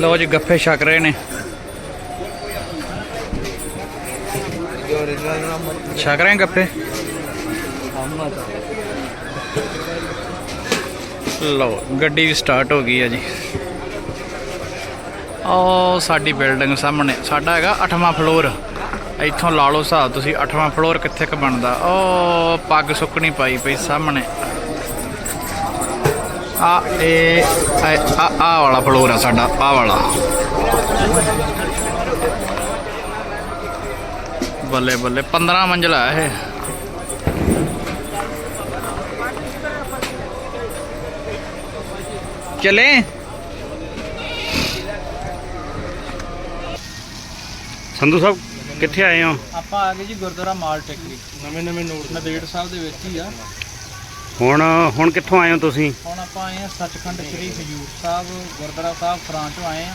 ਲਓ ਜੀ, ਗੱਫੇ ਛਕ ਰਹੇ ਨੇ। ਛਕ ਰਹੇ ਗੱਫੇ? ਲਓ, ਗੱਡੀ ਵੀ ਸਟਾਰਟ ਹੋ ਗਈ ਹੈ ਜੀ। ਉਹ ਸਾਡੀ ਬਿਲਡਿੰਗ ਸਾਹਮਣੇ, ਸਾਡਾ ਹੈਗਾ 8ਵਾਂ ਫਲੋਰ ਇੱਥੋਂ ਲਾ ਲਓ ਹਿਸਾਬ, ਤੁਸੀਂ 8ਵਾਂ ਫਲੋਰ ਕਿੱਥੇ ਕ ਬਣਦਾ? ਉਹ ਪੱਗ ਸੁੱਕਣੀ ਪਾਈ ਪਈ ਸਾਹਮਣੇ। ਆ ਇਹ ਆ ਆ ਵਾਲਾ ਫਲੋਰ ਆ ਸਾਡਾ, ਆ ਵਾਲਾ। ਬੱਲੇ ਬੱਲੇ 15 ਮੰਜ਼ਲਾ ਹੈ ਇਹ। ਚਲੇ? ਸੰਧੂ ਸਾਹਿਬ, ਕਿੱਥੇ ਆਏ ਹੋ? ਆਪਾਂ ਆ ਗਏ ਜੀ ਗੁਰਦੁਆਰਾ ਮਾਲ ਟੇਕਰੀ। ਨਵੇਂ ਨਵੇਂ ਨੋਟ ਨਦੇੜ ਸਾਹਿਬ ਦੇ ਵਿੱਚ ਹੀ ਆ। ਹੁਣ ਹੁਣ ਕਿੱਥੋਂ ਆਏ ਹੋ ਤੁਸੀਂ? ਹੁਣ ਆਪਾਂ ਆਏ ਆ ਸੱਚਖੰਡ ਸ੍ਰੀ ਹਜੂਰ ਸਾਹਿਬ ਗੁਰਦੁਆਰਾ ਸਾਹਿਬ ਫਰਾਂਚ ਤੋਂ ਆਏ ਆ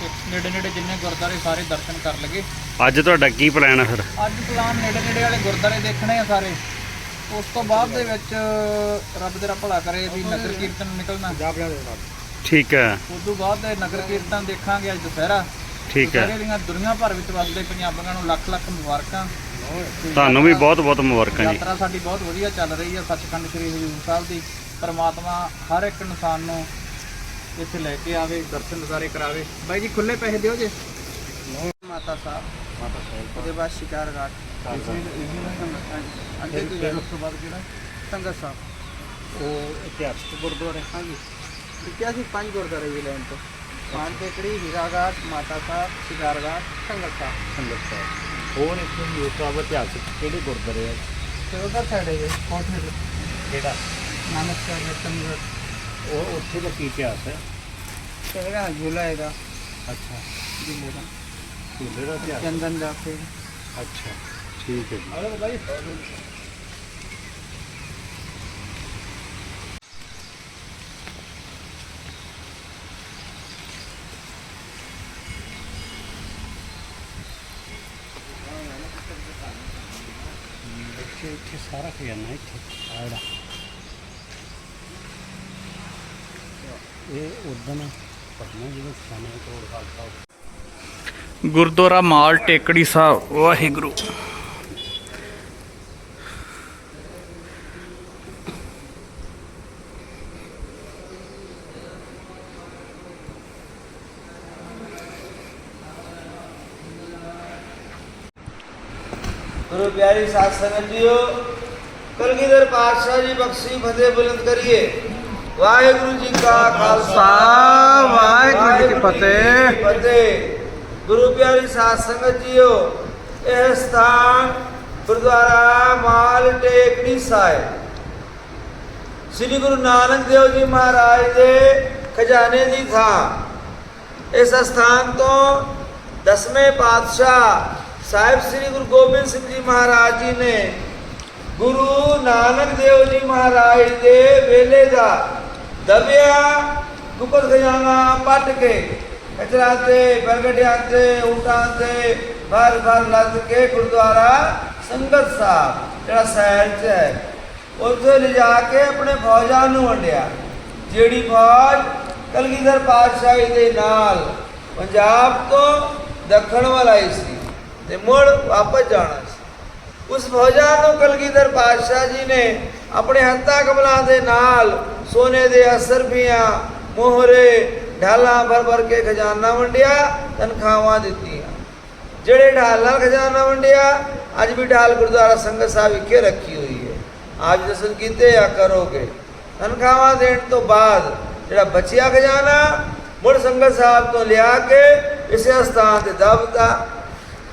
ਤੇ ਨੇੜੇ ਨੇੜੇ ਜਿੰਨੇ ਗੁਰਦੁਆਰੇ ਸਾਰੇ ਦਰਸ਼ਨ ਕਰ ਲਗੇ ਅੱਜ ਤੁਹਾਡਾ ਕੀ ਪਲਾਨ ਹੈ ਫਿਰ? ਅੱਜ ਪਲਾਨ ਨੇੜੇ ਨੇੜੇ ਵਾਲੇ ਗੁਰਦੁਆਰੇ ਦੇਖਣੇ ਆ ਸਾਰੇ। ਉਸ ਤੋਂ ਬਾਅਦ ਦੇ ਵਿੱਚ ਰੱਬ ਤੇਰਾ ਭਲਾ ਕਰੇ ਵੀ ਨਗਰ ਕੀਰਤਨ ਨਿਕਲਣਾ। ਠੀਕ ਹੈ। ਉਸ ਤੋਂ ਬਾਅਦ ਦੇ ਨਗਰ ਕੀਰਤਨ ਦੇਖਾਂਗੇ ਅੱਜ ਦੁਸਹਿਰਾ। ਠੀਕ ਹੈ। ਦੁਸਹਿਰੇ ਦੀਆਂ ਦੁਨੀਆ ਭਰ ਵਿੱਚ ਵਸਦੇ ਪੰਜਾਬੀਆਂ ਨੂੰ ਲੱਖ ਲੱਖ ਮੁਬਾਰਕਾਂ। ਤੁਹਾਨੂੰ ਵੀ ਬਹੁਤ ਬਹੁਤ ਮੁਬਾਰਕਾਂ ਜੀ। ਯਾਤਰਾ ਸਾਡੀ ਬਹੁਤ ਵਧੀਆ ਚੱਲ ਰਹੀ ਹੈ ਸੱਚਖੰਡ ਸ੍ਰੀ ਹਜੂਰ ਸਾਹਿਬ ਦੀ। ਪਰਮਾਤਮਾ ਹਰ ਇੱਕ ਇਨਸਾਨ ਨੂੰ ਇੱਥੇ ਲੈ ਕੇ ਆਵੇ ਦਰਸ਼ਨ ਨਜ਼ਾਰੇ ਕਰਾਵੇ। ਬਾਈ ਜੀ ਖੁੱਲੇ ਪੈਸੇ ਦਿਓ ਜੇ। ਮਾਤਾ ਸਾਹਿਬ। ਮਾਤਾ ਸਾਹਿਬ। ਉਹਦੇ ਬਾਅਦ ਸ਼ਿਕਾਰ ਘਾਟ ਅੱਗੇ ਤੋਂ ਜਾਣਾ ਉਸ ਤੋਂ ਬਾਅਦ ਕਿਹੜਾ ਸੰਗਤ ਸਾਹਿਬ। ਉਹ ਇਤਿਹਾਸਕ ਗੁਰਦੁਆਰੇ। ਹਾਂਜੀ। ਕਿਹਾ ਸੀ ਪੰਜ ਗੁਰਦੁਆਰੇ ਜੀ ਲੈਣ ਤੋਂ। ਮਾਨ ਟੇਕੜੀ ਹੀਰਾ ਘਾਟ ਮਾਤਾ ਸਾਹਿਬ ਸ਼ਿਕਾਰ ਘਾਟ ਸੰਗਤ ਸਾਹਿਬ। ਸੰਗਤ ਸਾਹਿਬ। ਹੋਰ ਇੱਥੇ ਹਜੂਰ ਸਾਹਿਬ ਇਤਿਹਾਸਕ ਕਿਹੜੇ ਗੁਰਦੁਆਰੇ ਆ? ਤੇ ਸਾਈਡ ਹੈ ਕੋਠੇ ਤੇ ਕਿਹੜਾ? ਨਾਨਕ ਸਾਹਿਬ ਦੇ ਸੰਗਤ ਉਹ ਉੱਥੇ ਦਾ ਕੀ ਇਤਿਹਾਸ ਹੈ? ਹੈਗਾ ਝੂਲਾ ਹੈਗਾ। ਅੱਛਾ। ਝੂਲੇ ਦਾ। ਝੂਲੇ ਦਾ ਇਤਿਹਾਸ। ਚੰਦਨ ਦਾ ਫਿਰ। ਅੱਛਾ। ਠੀਕ ਹੈ ਜੀ। ਅਰੇ ਭਾਈ ਇੱਥੇ ਸਾਰਾ ਖਜ਼ਾਨਾ ਇੱਥੇ ਆ ਜਿਹੜਾ। ਇਹ ਉਦੋਂ ਪਟਨਾ ਜਿਹੜਾ ਖਾਣਾ ਕਰੋੜ ਖਾਲਸਾ ਗੁਰਦੁਆਰਾ ਮਾਲ ਟੇਕੜੀ ਸਾਹਿਬ, ਵਾਹਿਗੁਰੂ। ਗੁਰੂ ਪਿਆਰੀ ਸਾਧ ਸੰਗਤ ਜੀਓ ਕਲਗੀਧਰ ਪਾਤਸ਼ਾਹ ਜੀ ਬਖਸ਼ੀ ਫਤਿਹ ਬੁਲੰਦ ਕਰੀਏ। ਵਾਹਿਗੁਰੂ ਜੀ ਕਾ ਖਾਲਸਾ ਵਾਹਿਗੁਰੂ ਜੀ ਕੀ ਫਤਿਹ ਫਤਿਹ। ਗੁਰੂ ਪਿਆਰੀ ਸਾਧ ਸੰਗਤ ਜੀਓ ਇਹ ਸਥਾਨ ਗੁਰਦੁਆਰਾ ਮਾਲ ਟੇਕੜੀ ਸਾਹਿਬ। ਸ੍ਰੀ ਗੁਰੂ ਨਾਨਕ ਦੇਵ ਜੀ ਮਹਾਰਾਜ ਦੇ ਖਜ਼ਾਨੇ ਦੀ ਥਾਂ। ਇਸ ਸਥਾਨ ਤੋਂ ਦਸਵੇਂ ਪਾਤਸ਼ਾਹ ਸਾਹਿਬ ਸ੍ਰੀ ਗੁਰੂ ਗੋਬਿੰਦ ਸਿੰਘ ਜੀ ਮਹਾਰਾਜ ਜੀ ਨੇ ਗੁਰੂ ਨਾਨਕ ਦੇਵ ਜੀ ਮਹਾਰਾਜ ਦੇ ਵੇਲੇ ਦਾ ਦਬਿਆ ਗੁਪਤ ਖਜ਼ਾਨਾ ਪੱਟ ਕੇ ਕਚਰਾ ਤੇ ਬਰਗੜਿਆਂ ਤੇ ਊਟਾਂ ਤੇ ਭਰ ਭਰ ਲੱਦ ਕੇ ਗੁਰਦੁਆਰਾ ਸੰਗਤ ਸਾਹਿਬ ਜਿਹੜਾ ਸ਼ਹਿਰ 'ਚ ਹੈ ਉੱਥੇ ਲਿਜਾ ਕੇ ਆਪਣੇ ਫੌਜਾਂ ਨੂੰ ਵੰਡਿਆ ਜਿਹੜੀ ਫੌਜ ਕਲਗੀਧਰ ਪਾਤਸ਼ਾਹੀ ਦੇ ਨਾਲ ਪੰਜਾਬ ਤੋਂ ਦੱਖਣ ਵੱਲ ਆਈ ਸੀ ਤੇ ਮੁੜ ਵਾਪਸ ਜਾਣਾ ਸੀ। ਉਸ ਫੌਜਾਂ ਨੂੰ ਕਲਗੀਧਰ ਪਾਤਸ਼ਾਹ ਜੀ ਨੇ ਆਪਣੇ ਹੱਥਾਂ ਕਮਲਾਂ ਦੇ ਨਾਲ ਸੋਨੇ ਦੇ ਅਸਰਫੀਆਂ ਮੋਹਰੇ, ਢਾਲਾਂ ਭਰ ਭਰ ਕੇ ਖਜ਼ਾਨਾ ਵੰਡਿਆ, ਤਨਖਾਹਾਂ ਦਿੱਤੀਆਂ। ਜਿਹੜੇ ਢਾਲ ਨਾਲ ਖਜ਼ਾਨਾ ਵੰਡਿਆ, ਅੱਜ ਵੀ ਢਾਲ ਗੁਰਦੁਆਰਾ ਸੰਗਤ ਸਾਹਿਬ ਵਿਖੇ ਰੱਖੀ ਹੋਈ ਹੈ। ਆਪ ਜੀ ਦਰਸ਼ਨ ਕੀਤੇ ਆ ਕਰੋਗੇ? ਤਨਖਾਹਾਂ ਦੇਣ ਤੋਂ ਬਾਅਦ ਜਿਹੜਾ ਬਚਿਆ ਖਜ਼ਾਨਾ, ਮੁੜ ਸੰਗਤ ਸਾਹਿਬ ਤੋਂ ਲਿਆ ਕੇ ਇਸੇ ਸਥਾਨ ਤੇ ਦਬਦਾ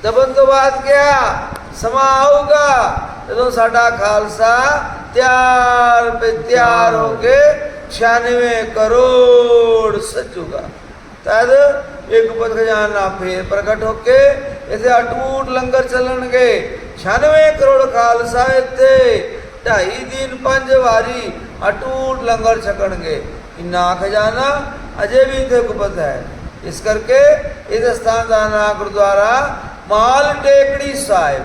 ਦਬਨ ਤੋਂ ਬਾਅਦ ਕਿਹਾ ਸਮਾਂ ਆਊਗਾ, ਜਦੋਂ ਸਾਡਾ ਖਾਲਸਾ ਤਿਆਰ ਪੇ ਤਿਆਰ ਹੋ ਕੇ 96 ਕਰੋੜ ਸੱਜੂਗਾ। ਤਦ ਇੱਕ ਗੁਪਤ ਖਜ਼ਾਨਾ ਫੇਰ ਪ੍ਰਗਟ ਹੋ ਕੇ ਇਸੇ ਅਟੂਟ ਲੰਗਰ ਚੱਲਣਗੇ। 96 ਕਰੋੜ ਖਾਲਸਾ ਇੱਥੇ, ਢਾਈ ਦਿਨ ਪੰਜ ਵਾਰੀ ਅਟੂਟ ਲੰਗਰ ਛਕਣਗੇ। ਇੰਨਾ ਖਜ਼ਾਨਾ ਅਜੇ ਵੀ ਇੱਥੇ ਗੁਪਤ ਹੈ। ਇਸ ਕਰਕੇ ਇਸ ਸਥਾਨ ਦਾ ਨਾਮ ਗੁਰਦੁਆਰਾ ਮਾਲ ਟੇਕੜੀ ਸਾਹਿਬ।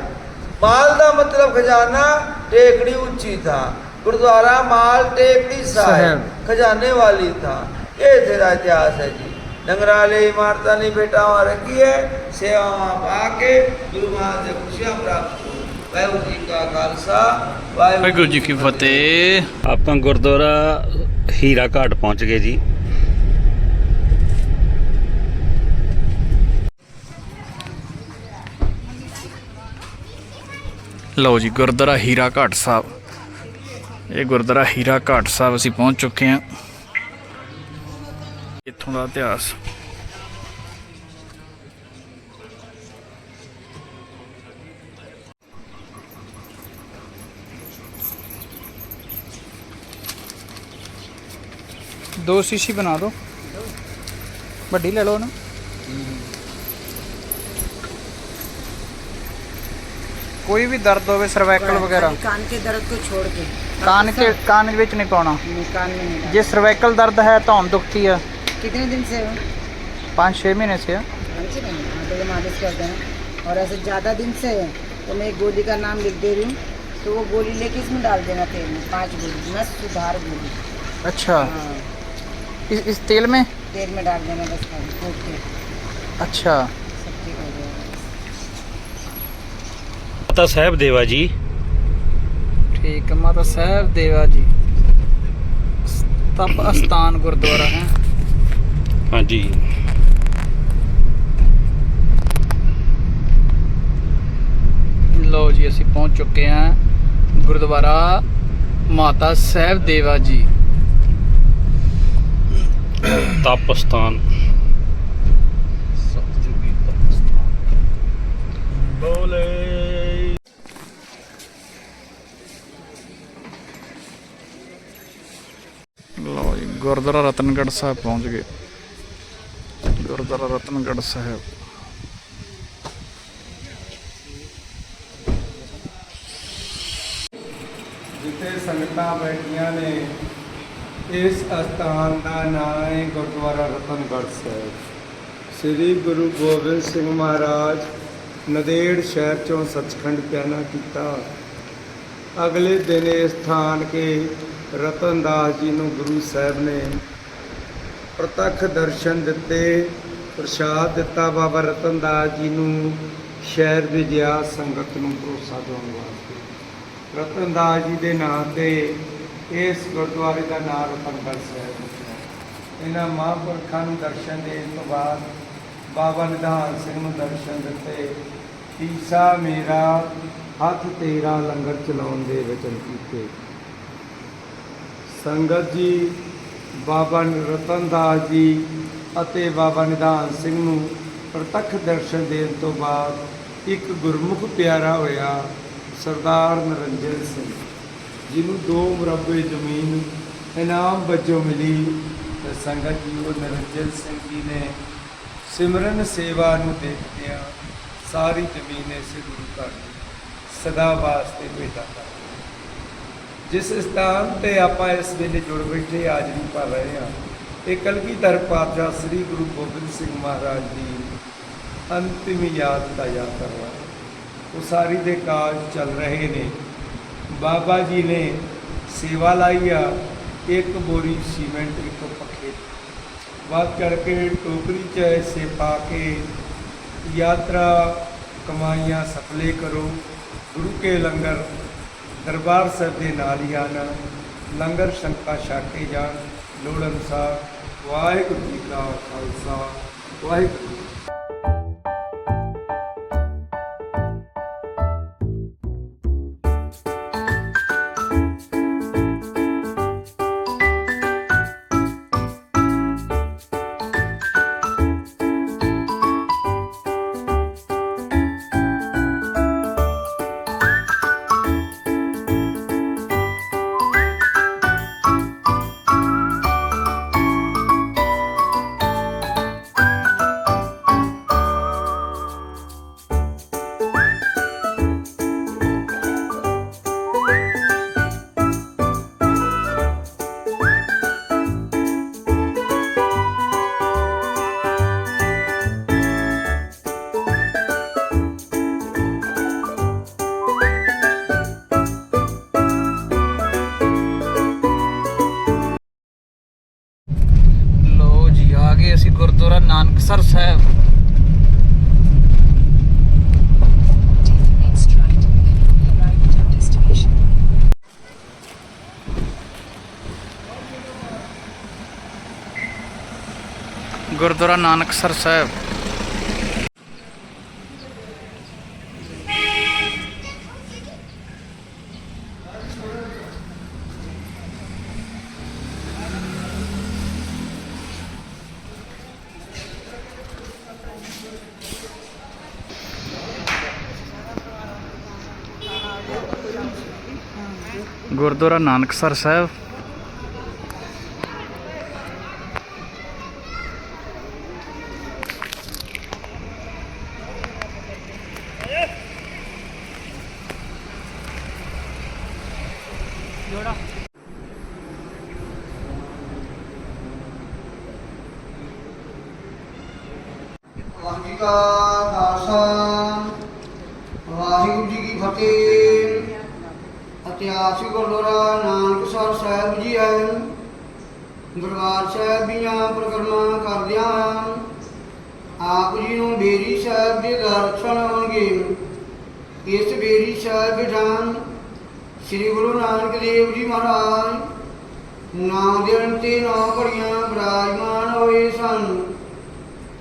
ਮਾਲ ਦਾ ਮਤਲਬ ਖਜ਼ਾਨਾ ਟੇਕੜੀ ਉੱਚੀ ਥਾਂ। ਗੁਰਦੁਆਰਾ ਮਾਲ ਟੇਕੜੀ ਸਾਹਿਬ। ਖਜ਼ਾਨੇ ਵਾਲੀ ਥਾਂ। ਇਹ ਇੱਥੇ ਦਾ ਇਤਿਹਾਸ ਹੈ ਜੀ। ਲੰਗਰਾਲੇ ਇਮਾਰਤਾਂ ਨਹੀਂ ਬੇਟਾਵਾਂ ਰੱਖੀ ਹੈ ਸੇਵਾਵਾਂ ਪਾ ਕੇ ਗੁਰੂ ਮਹਾਰਾਜ ਦੇ ਖੁਸ਼ੀਆਂ ਪ੍ਰਾਪਤ ਕਰੋ ਵਾਹਿਗੁਰੂ ਜੀ ਕਾ ਖਾਲਸਾ ਵਾਹਿਗੁਰੂ ਜੀ ਕੀ ਫਤਿਹ। ਆਪਾਂ ਗੁਰਦੁਆਰਾ ਹੀਰਾ ਘਾਟ ਪਹੁੰਚ ਗਏ ਜੀ। ਲਓ ਜੀ ਗੁਰਦੁਆਰਾ ਹੀਰਾ ਘਾਟ ਸਾਹਿਬ। ਇਹ ਗੁਰਦੁਆਰਾ ਹੀਰਾ ਘਾਟ ਸਾਹਿਬ ਅਸੀਂ ਪਹੁੰਚ ਚੁੱਕੇ ਹਾਂ। ਇੱਥੋਂ ਦਾ ਇਤਿਹਾਸ। ਦੋ ਸ਼ੀਸ਼ੀ ਬਣਾ ਦਿਓ ਵੱਡੀ ਲੈ ਲਓ ਨਾ। कोई भी दर्द होवे सर्वाइकल वगैरह कान के दर्द को छोड़ के कान के कान ਵਿੱਚ ਨਹੀਂ ਪਾਉਣਾ। नहीं, कान में नहीं जे सर्वाइकल दर्द है तो हम दुखती है कितने दिन से हो 5-6 महीने से है। तो ये मालिश करते हैं और ऐसे ज़्यादा दिन से है तो मैं एक गोली का नाम लिख दे रही हूँ तो वो गोली लेके इसमें डाल देना तेल में पाँच गोली मस्त सुधार गोली अच्छा इस इस तेल में तेल में डाल देना बस ओके अच्छा ਮਾਤਾ ਸਾਹਿਬ ਦੇਵਾ ਜੀ। ਠੀਕ ਹੈ ਮਾਤਾ ਸਾਹਿਬ ਦੇਵਾ ਜੀ। ਤਪ ਅਸਥਾਨ ਗੁਰਦੁਆਰਾ ਹੈ। ਹਾਂਜੀ। ਲਓ ਜੀ ਅਸੀਂ ਪਹੁੰਚ ਚੁੱਕੇ ਹਾਂ ਗੁਰਦੁਆਰਾ ਮਾਤਾ ਸਾਹਿਬ ਦੇਵਾ ਜੀ। ਤਪ ਅਸਥਾਨ। ਬੋਲੇ। ਲਓ ਜੀ, ਗੁਰਦੁਆਰਾ ਰਤਨਗੜ੍ਹ ਸਾਹਿਬ ਪਹੁੰਚ ਗਏ। ਗੁਰਦੁਆਰਾ ਰਤਨਗੜ੍ਹ ਸਾਹਿਬ। ਜਿੱਥੇ ਸੰਗਤਾਂ ਬੈਠੀਆਂ ਨੇ, ਇਸ ਅਸਥਾਨ ਦਾ ਨਾਮ ਹੈ ਗੁਰਦੁਆਰਾ ਰਤਨਗੜ੍ਹ ਸਾਹਿਬ। ਸ੍ਰੀ ਗੁਰੂ ਗੋਬਿੰਦ ਸਿੰਘ ਮਹਾਰਾਜ ਨਦੇੜ ਸ਼ਹਿਰ ਚੋਂ ਸੱਚਖੰਡ ਪਿਆਨਾ ਕੀਤਾ। ਅਗਲੇ ਦਿਨ ਇਹ ਸਥਾਨ ਕੇ ਰਤਨਦਾਸ ਜੀ ਨੂੰ ਗੁਰੂ ਸਾਹਿਬ ਨੇ ਪ੍ਰਤੱਖ ਦਰਸ਼ਨ ਦਿੱਤੇ, ਪ੍ਰਸ਼ਾਦ ਦਿੱਤਾ। ਬਾਬਾ ਰਤਨਦਾਸ ਜੀ ਨੂੰ ਸ਼ਹਿਰ ਦੇ ਗਿਆ ਸੰਗਤ ਨੂੰ ਭਰੋਸਾ ਦਿਵਾਉਣ ਵਾਸਤੇ। ਰਤਨਦਾਸ ਜੀ ਦੇ ਨਾਂ ਤੇ ਇਸ ਗੁਰਦੁਆਰੇ ਦਾ ਨਾਮ ਰਤਨਗੜ੍ਹ ਸਾਹਿਬ ਹੈ ਇਹਨਾਂ ਮਹਾਂਪੁਰਖਾਂ ਨੂੰ ਦਰਸ਼ਨ ਦੇਣ ਤੋਂ ਬਾਅਦ ਬਾਬਾ ਨਿਧਾਨ ਸਿੰਘ ਨੂੰ ਦਰਸ਼ਨ ਦਿੱਤੇ। ਈਸਾ ਮੇਰਾ ਹੱਥ ਤੇਰਾ ਲੰਗਰ ਚਲਾਉਣ ਦੇ ਵਚਨ ਕੀਤੇ। ਸੰਗਤ ਜੀ, ਬਾਬਾ ਰਤਨਦਾਸ ਜੀ ਅਤੇ ਬਾਬਾ ਨਿਧਾਨ ਸਿੰਘ ਨੂੰ ਪ੍ਰਤੱਖ ਦਰਸ਼ਨ ਦੇਣ ਤੋਂ ਬਾਅਦ ਇੱਕ ਗੁਰਮੁਖ ਪਿਆਰਾ ਹੋਇਆ ਸਰਦਾਰ ਨਰਿੰਦਰ ਸਿੰਘ, ਜਿਹਨੂੰ ਦੋ ਮੁਰੱਬੇ ਜ਼ਮੀਨ ਇਨਾਮ ਵਜੋਂ ਮਿਲੀ। ਤੇ ਸੰਗਤ ਜੀ, ਉਹ ਨਰਿੰਦਰ ਸਿੰਘ ਜੀ ਨੇ ਸਿਮਰਨ ਸੇਵਾ ਨੂੰ ਦੇਖਦਿਆਂ ਸਾਰੀ ਜ਼ਮੀਨ ਇਸੇ ਗੁਰੂ ਘਰ ਨੂੰ ਸਦਾ ਵਾਸਤੇ ਭੇਟਾ ਜਿਸ ਸਥਾਨ ਤੇ ਆਪਾਂ ਇਸ ਵੇਲੇ ਜੁੜ ਬੈਠੇ ਹਾਜ਼ਰੀ ਭਰ ਰਹੇ ਹਾਂ ਇਹ ਕਲਗੀਧਰ ਪਾਤਸ਼ਾਹ ਸ੍ਰੀ ਗੁਰੂ ਗੋਬਿੰਦ ਸਿੰਘ ਮਹਾਰਾਜ ਦੀ ਅੰਤਿਮ ਯਾਦ ਦਾ ਯਾਤਰਾ ਉਸਾਰੀ ਦੇ ਕਾਜ ਚੱਲ ਰਹੇ ਨੇ। ਬਾਬਾ ਜੀ ਨੇ ਸੇਵਾ ਲਾਈ ਆ, ਇੱਕ ਬੋਰੀ ਸੀਮੈਂਟ ਇੱਕ ਪੱਖੇ ਬਾਅਦ ਕਰਕੇ ਟੋਕਰੀ ਚ ਐਸੇ ਪਾ ਕੇ ਯਾਤਰਾ ਕਮਾਈਆਂ ਸਫਲੇ ਕਰੋ, ਗੁਰੂ ਕੇ ਲੰਗਰ ਦਰਬਾਰ ਸਾਹਿਬ ਦੇ ਨਾਲ ਹੀ ਆਣਾ, ਲੰਗਰ ਸ਼ੰਕਾ ਛਾਕੇ ਜਾਣ, ਲੋੜ ਅਨੁਸਾਰ ਵਾਹਿਗੁਰੂ ਜੀ ਕਾ ਖਾਲਸਾ, ਵਾਹਿਗੁਰੂ ਗੁਰਦੁਆਰਾ ਨਾਨਕਸਰ ਸਾਹਿਬ ਗੁਰਦੁਆਰਾ ਨਾਨਕਸਰ ਸਾਹਿਬ ਵਾਹਿਗੁਰੂ ਜੀ ਕਾ ਖਾਲਸਾ ਵਾਹਿਗੁਰੂ ਜੀ ਕੀ ਫਤਿਹ। ਇਤਿਹਾਸਿਕ ਗੁਰਦੁਆਰਾ ਨਾਨਕਸਰ ਸਾਹਿਬ ਜੀ ਹੈ ਦਰਬਾਰ ਸਾਹਿਬ ਦੀਆਂ ਪ੍ਰਕਰਮਾਂ ਕਰਦਿਆਂ ਆਪ ਜੀ ਨੂੰ ਬੇਰੀ ਸਾਹਿਬ ਦੇ ਦਰਸ਼ਨ ਹੋਣਗੇ ਇਸ ਬੇਰੀ ਸਾਹਿਬ ਵਿਧਾਨ ਸ੍ਰੀ ਗੁਰੂ ਨਾਨਕ ਦੇਵ ਜੀ ਮਹਾਰਾਜ। ਨੌ ਦੇਣ ਤੇ ਨੌ ਘੜੀਆਂ ਬਰਾਜਮਾਨ ਹੋਏ ਸਨ।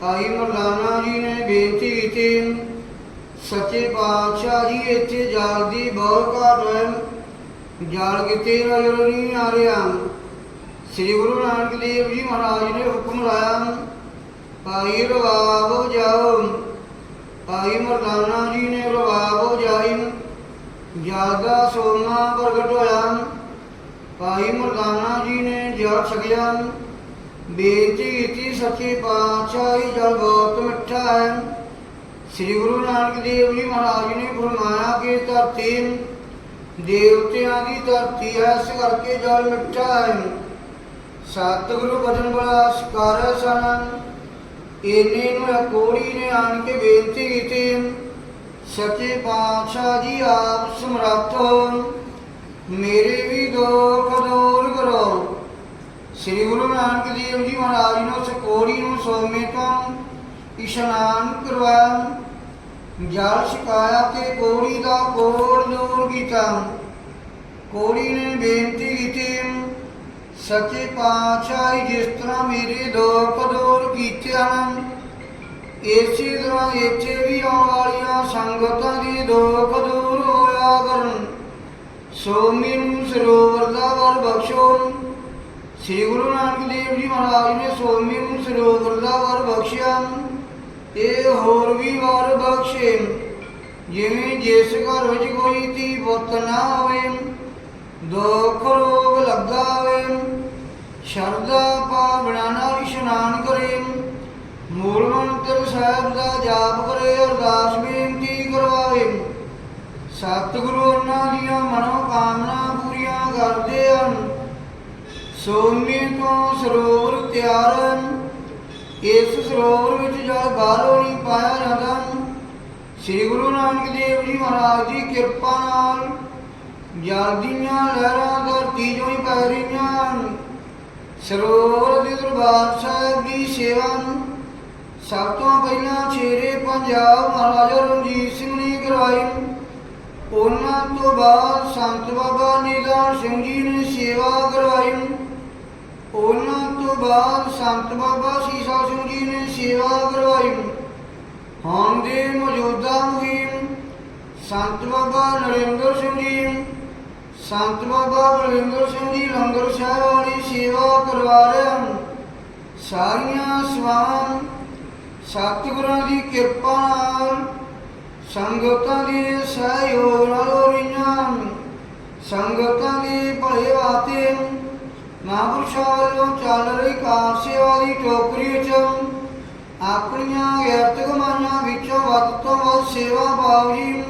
ਭਾਈ ਮਰਦਾਨਾ ਜੀ ਨੇ ਬੇਨਤੀ ਕੀਤੀ, ਸੱਚੇ ਪਾਤਸ਼ਾਹ ਜੀ, ਇੱਥੇ ਜਲ ਦੀ ਬਹੁਤ ਘਾਟ ਹੈ। ਜਲ ਕਿਤੇ ਨਜ਼ਰ ਨਹੀਂ ਆ ਰਿਹਾ। ਸ੍ਰੀ ਗੁਰੂ ਨਾਨਕ ਦੇਵ ਜੀ ਮਹਾਰਾਜ ਨੇ ਹੁਕਮ ਲਾਇਆ, ਭਾਈ ਰਵਾਬ ਜਾਓ। ਭਾਈ ਮਰਦਾਨਾ ਜੀ ਨੇ ਰਵਾਬ ਜਾਈ। ਜਲ ਦਾ ਸੋਨਾ ਪ੍ਰਗਟ ਹੋਇਆ। ਭਾਈ ਮਰਦਾਨਾ ਜੀ ਨੇ ਜਲ ਛਕਿਆ। ਬੇਨਤੀ ਕੀਤੀ ਸੱਚੇ ਪਾਤਸ਼ਾਹ ਇਹ ਜਲ ਬਹੁਤ ਮਿੱਠਾ ਹੈ। ਸ੍ਰੀ ਗੁਰੂ ਨਾਨਕ ਦੇਵ ਜੀ ਮਹਾਰਾਜ ਨੇ ਫਰਮਾਇਆ ਕਿ ਧਰਤੀ ਦੇਵਤਿਆਂ ਦੀ ਧਰਤੀ ਹੈ, ਇਸ ਕਰਕੇ ਜਲ ਮਿੱਠਾ ਹੈ। ਸਤਿਗੁਰੂ ਬਚਨ ਬੜਾ ਸਕਾਰ ਸਨ ਇਹਨੇ ਨੂੰ ਕੋੜੀ ਨੇ ਆਣ ਕੇ ਬੇਨਤੀ ਕੀਤੀ। ਸੱਚੇ ਪਾਤਸ਼ਾਹ ਜੀ ਆਪ ਸਮਰੱਥ ਹੋ। ਮੇਰੇ ਵੀ ਦੁੱਖ ਦੂਰ ਕਰੋ। ਸ੍ਰੀ ਗੁਰੂ ਨਾਨਕ ਦੇਵ ਜੀ ਮਹਾਰਾਜ ਨੂੰ ਉਸ ਕੋੜੀ ਨੂੰ ਸੋਮੇ ਤੋਂ ਇਸ਼ਨਾਨ ਕਰਵਾਇਆ। ਜਲ ਛਕਾਇਆ ਤੇ ਕੋੜੀ ਦਾ ਕੋੜ ਦੂਰ ਕੀਤਾ। ਕੋੜੀ ਨੇ ਬੇਨਤੀ ਕੀਤੀ, ਸੱਚੇ ਪਾਤਸ਼ਾਹ ਜਿਸ ਤਰ੍ਹਾਂ ਮੇਰੇ ਦੁੱਖ ਦੂਰ ਕੀਤੇ ਹਨ ਇਸੇ ਤਰ੍ਹਾਂ ਇੱਥੇ ਵੀ ਆਉਣ ਵਾਲੀਆਂ ਸੰਗਤਾਂ ਦੀ ਦੁੱਖ ਦੂਰ ਹੋਇਆ ਕਰਨ। ਸੋ ਨੂੰ ਸਰੋਵਰ ਦਾ ਵਰ ਬਖਸ਼ੋ। ਸ੍ਰੀ ਗੁਰੂ ਨਾਨਕ ਦੇਵ ਜੀ ਮਹਾਰਾਜ ਨੇ ਸੋਮੀ ਨੂੰ ਸਰੋਵਰ ਦਾ ਵਰ ਬਖਸ਼ਿਆ। ਇਹ ਹੋਰ ਵੀ ਵਰ ਬਖਸ਼ੇ। ਜਿਵੇਂ ਜਿਸ ਘਰ ਵਿੱਚ ਕੋਈ ਧੀ ਪੁੱਤ ਨਾ ਹੋਵੇ, ਦੁੱਖ ਰੋਗ ਲੱਗਾ ਹੋਵੇ ਸ਼ਰਧਾ ਭਾਵਨਾ ਨਾਲ ਇਸ਼ਨਾਨ ਕਰੇ, ਮੂਲ ਮੰਤਰ ਸਾਹਿਬ ਦਾ ਜਾਪ ਕਰੇ, ਅਰਦਾਸ ਬੇਨਤੀ ਕਰਵਾਵੇ। ਸਤਿਗੁਰੂ ਉਹਨਾਂ ਦੀਆਂ ਮਨੋ ਕਾਮਨਾ ਪੂਰੀਆਂ ਕਰਦੇ ਹਨ। ਸੋਮੇ ਤੋਂ ਸਰੋਵਰ ਤਿਆਰ ਇਸ ਸਰੋਵਰ ਵਿੱਚ ਜਲ ਬਾਹਰੋਂ ਨਹੀਂ ਪਾਇਆ ਜਾਂਦਾ ਸ੍ਰੀ ਗੁਰੂ ਨਾਨਕ ਦੇਵ ਜੀ ਮਹਾਰਾਜ ਦੀ ਕਿਰਪਾ ਨਾਲ ਜਲ ਦੀਆਂ ਲਹਿਰਾਂ ਧਰਤੀ ਚੋਂ ਹੀ ਪੈ ਰਹੀਆਂ ਹਨ। ਸਰੋਵਰ ਦੇ ਦਰਬਾਰ ਸਾਹਿਬ ਦੀ ਸੇਵਾ ਸਭ ਤੋਂ ਪਹਿਲਾਂ ਛੇਰੇ ਪੰਜਾਬ ਮਹਾਰਾਜਾ ਰਣਜੀਤ ਸਿੰਘ ਨੇ ਕਰਵਾਈ। ਉਹਨਾਂ ਤੋਂ ਬਾਅਦ ਸੰਤ ਬਾਬਾ ਨਿਦਾਨ ਸਿੰਘ ਜੀ ਨੇ ਸੇਵਾ ਕਰਵਾਈ। ਉਹਨਾਂ ਤੋਂ ਬਾਅਦ ਸੰਤ ਬਾਬਾ ਸੀਸਾ ਸਿੰਘ ਜੀ ਨੇ ਸੇਵਾ ਕਰਵਾਈ। ਹੁਣ ਦੇ ਮੌਜੂਦਾ ਮੁਹਿੰਮ। ਸੰਤ ਬਾਬਾ ਨਰਿੰਦਰ ਸਿੰਘ ਜੀ। ਸੰਤ ਬਾਬਾ ਬਲਵਿੰਦਰ ਸਿੰਘ ਜੀ ਲੰਗਰ ਸਾਹਿਬ ਵਾਲੀ ਸੇਵਾ ਕਰਵਾ ਰਹੇ ਹਨ। ਸਾਰੀਆਂ ਸੇਵਾਵਾਂ ਸਤਿਗੁਰਾਂ ਦੀ ਕਿਰਪਾ ਨਾਲ ਸੰਗਤਾਂ ਦੇ ਸਹਿਯੋਗ ਨਾਲ ਹੋ ਰਹੀਆਂ ਹਨ। ਸੰਗਤਾਂ ਦੇ ਭਲੇ ਵਾਸਤੇ ਮਹਾਂਪੁਰਸ਼ਾਂ ਵੱਲੋਂ ਚੱਲ ਰਹੀ ਕਾਰ ਸੇਵਾ ਦੀ ਟੋਕਰੀ ਵਿੱਚ ਆਪਣੀਆਂ ਗਿਰਤ ਕਮਾਈਆਂ ਵਿੱਚੋਂ ਵੱਧ ਤੋਂ ਵੱਧ ਸੇਵਾ ਪਾਓ ਜੀ।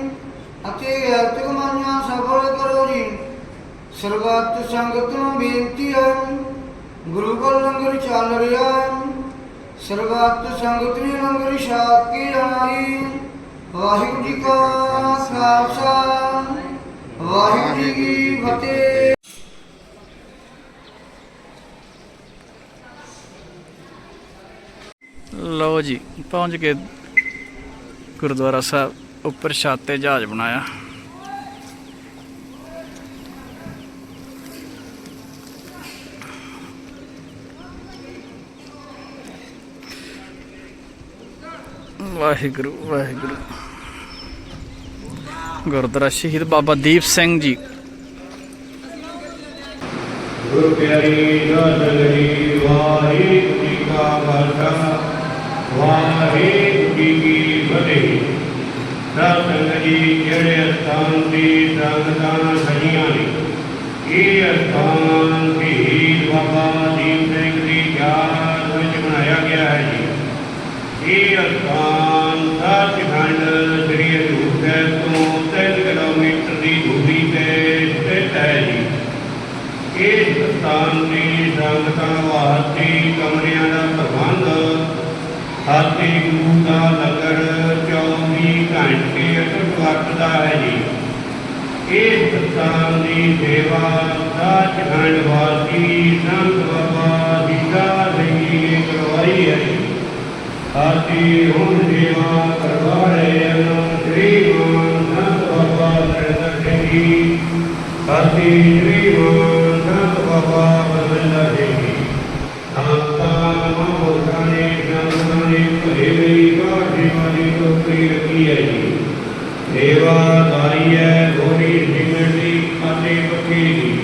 ਅਤੇ ਗਿਰਤ ਕਮਾਈਆਂ ਸਫਲ ਕਰੋ ਜੀ। ਸਰਬੱਤ ਸੰਗਤ ਨੂੰ ਬੇਨਤੀ ਹੈ, ਗੁਰੂ ਘਰ ਲੰਗਰ ਚੱਲ ਰਿਹਾ ਹੈ। ਸਰਬੱਤ ਸੰਗਤ ਨੇ ਲੰਗਰ ਛਕ ਕੇ ਜਾਣਾ ਵਾਹਿਗੁਰੂ ਜੀ ਕਾ ਖਾਲਸਾ, ਵਾਹਿਗੁਰੂ ਜੀ ਕੀ ਫਤਿਹ। ਲਓ ਜੀ, ਪਹੁੰਚ ਕੇ ਗੁਰਦੁਆਰਾ ਸਾਹਿਬ ਉੱਪਰ ਛੱਤ ਤੇ ਜਹਾਜ਼ ਬਣਾਇਆ। ਵਾਹਿਗੁਰੂ ਵਾਹਿਗੁਰੂ। ਗੁਰਦੁਆਰਾ ਸ਼ਹੀਦ ਬਾਬਾ ਦੀਪ ਸਿੰਘ ਜੀ। ਗੁਰੂ ਪਿਆਰੀ ਦਾਤਨ ਜੀ, ਵਾਹਿਗੁਰੂ ਜੀ ਕਾ ਖਾਲਸਾ। ਵਾਹਿਗੁਰੂ ਜੀ ਕੀ ਫਤਿਹ ਦਾਤਨ ਜੀ ਜਿਹੜੇ ਸਥਾਨ ਦੀ ਸੰਗਤਾਂ ਸਜੀਆਂ ਨੇ ਇਹ ਸਥਾਨ ਸ਼ਹੀਦ ਬਾਬਾ ਦੀਪ ਸਿੰਘ ਦੀ ਯਾਦ ਵਿੱਚ ਬਣਾਇਆ ਗਿਆ ਹੈ ਜੀ ਇਹ ਸਥਾਨ ਸੱਚਖੰਡ ਸ੍ਰੀ ਹਜ਼ੂਰ ਸਾਹਿਬ ਤੋਂ 3 ਕਿਲੋਮੀਟਰ ਦੀ ਦੂਰੀ ਤੇ ਸਥਿਤ ਹੈ ਜੀ ਇਸ ਸਥਾਨ ਦੀ ਸੰਗਤਾਂ ਵਾਸਤੇ ਕਮਰਿਆਂ ਦਾ ਪ੍ਰਬੰਧ ਹਾਥੀ ਗੁਰੂ ਦਾ ਲੰਗਰ 24 ਘੰਟੇ ਅਟੁੱਟ ਵਰਤਦਾ ਹੈ ਜੀ ਇਸ ਸਥਾਨ ਦੀ ਸੇਵਾ ਸੱਚਖੰਡ ਵਾਸੀ ਸੰਤ ਬਾਬਾ ਦੀਦਾ ਜੀ ਨੇ ਕਰਵਾਈ ਹੈ। ਜੀ ਹੁਣ ਸੇਵਾ ਕਰਵਾ ਰਹੇ ਹਨ ਸ੍ਰੀ ਗੁਰੂ ਸੰਤ ਬਾਬਾ ਨਰਿੰਦਰ ਸਿੰਘ ਜੀ। ਹਾਤੀ ਸ੍ਰੀ ਗੁਰੂ ਸੰਤ ਬਾਬਾ ਬਲਵਿੰਦਰ ਸਿੰਘ ਜੀ ਸੰਤਾਂ ਮਹਾਂਪੁਰਖਾਂ ਨੇ ਸੰਤਾਂ ਨੇ ਭਰੇ ਲਈ ਕਾਰ ਸੇਵਾ ਦੀ ਟੋਕਰੀ ਰੱਖੀ ਹੈ ਜੀ ਸੇਵਾਦਾਰੀ ਹੈ ਗੋਰੀ ਸਿਮਰਨ ਦੀ ਅਤੇ ਪੱਕੀ ਦੀ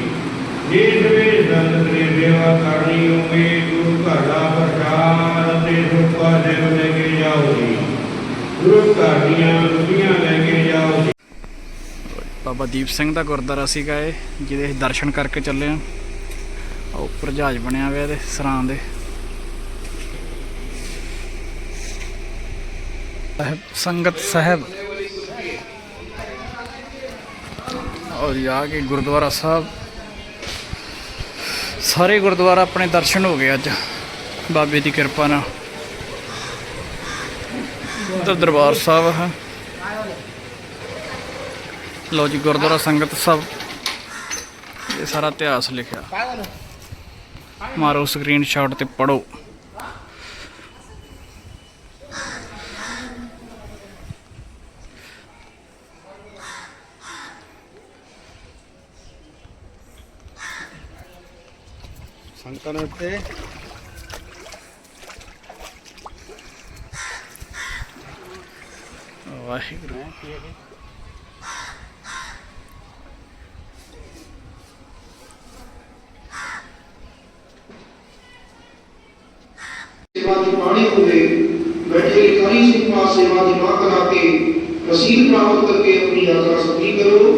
ਜਿਸ ਵੇ ਸੰਗਤ ਨੇ ਸੇਵਾ ਕਰਨੀ ਹੋਵੇ ਗੁਰੂ ਘਰ ਦਾ ਪ੍ਰਚਾਰ ਅਤੇ ਸੁਪਾ ਦੇਵ ਲੈ ਕੇ ਜਾਓ ਜੀ ਗੁਰੂ ਘਰ ਦੀਆਂ ਦੁਨੀਆਂ ਲੈ ਕੇ ਜਾਓ ਜੀ ਬਾਬਾ ਦੀਪ ਸਿੰਘ ਦਾ ਗੁਰਦੁਆਰਾ ਸੀਗਾ ਇਹ, ਜਿਹਦੇ ਅਸੀਂ ਦਰਸ਼ਨ ਕਰਕੇ ਚੱਲੇ ਆ ਉੱਪਰ ਜਹਾਜ਼ ਬਣਿਆ ਹੋਇਆ ਇਹਦੇ, ਸਰਾਂ ਦੇ। ਸੰਗਤ ਸਾਹਿਬ। ਔਰ ਆ ਕੇ ਗੁਰਦੁਆਰਾ ਸਾਹਿਬ। ਸਾਰੇ ਗੁਰਦੁਆਰਾ ਆਪਣੇ ਦਰਸ਼ਨ ਹੋ ਗਏ ਅੱਜ, ਬਾਬੇ ਦੀ ਕਿਰਪਾ ਨਾਲ। ਦਰਬਾਰ ਸਾਹਿਬ ਹੈ ਲਓ ਜੀ ਗੁਰਦੁਆਰਾ ਸੰਗਤ ਸਾਹਿਬ ਇਹ ਸਾਰਾ ਇਤਿਹਾਸ ਲਿਖਿਆ। ਮਾਰੋ ਸਕਰੀਨਸ਼ਾਟ ਤੇ ਪੜੋ ਨੇ ਉੱਤੇ। ਵਾਹਿਗੁਰੂ। ਸੇਵਾ ਹੋਵੇ ਬੈਠੇ ਲਿਖਾਰੀ ਸਿੰਘ ਸੇਵਾ ਦੀ ਮਾਂ ਕਰਾ ਕੇ, ਰਸੀਦ ਪ੍ਰਾਪਤ ਕਰਕੇ ਆਪਣੀ ਯਾਤਰਾ ਸਫਲੀ ਕਰੋ।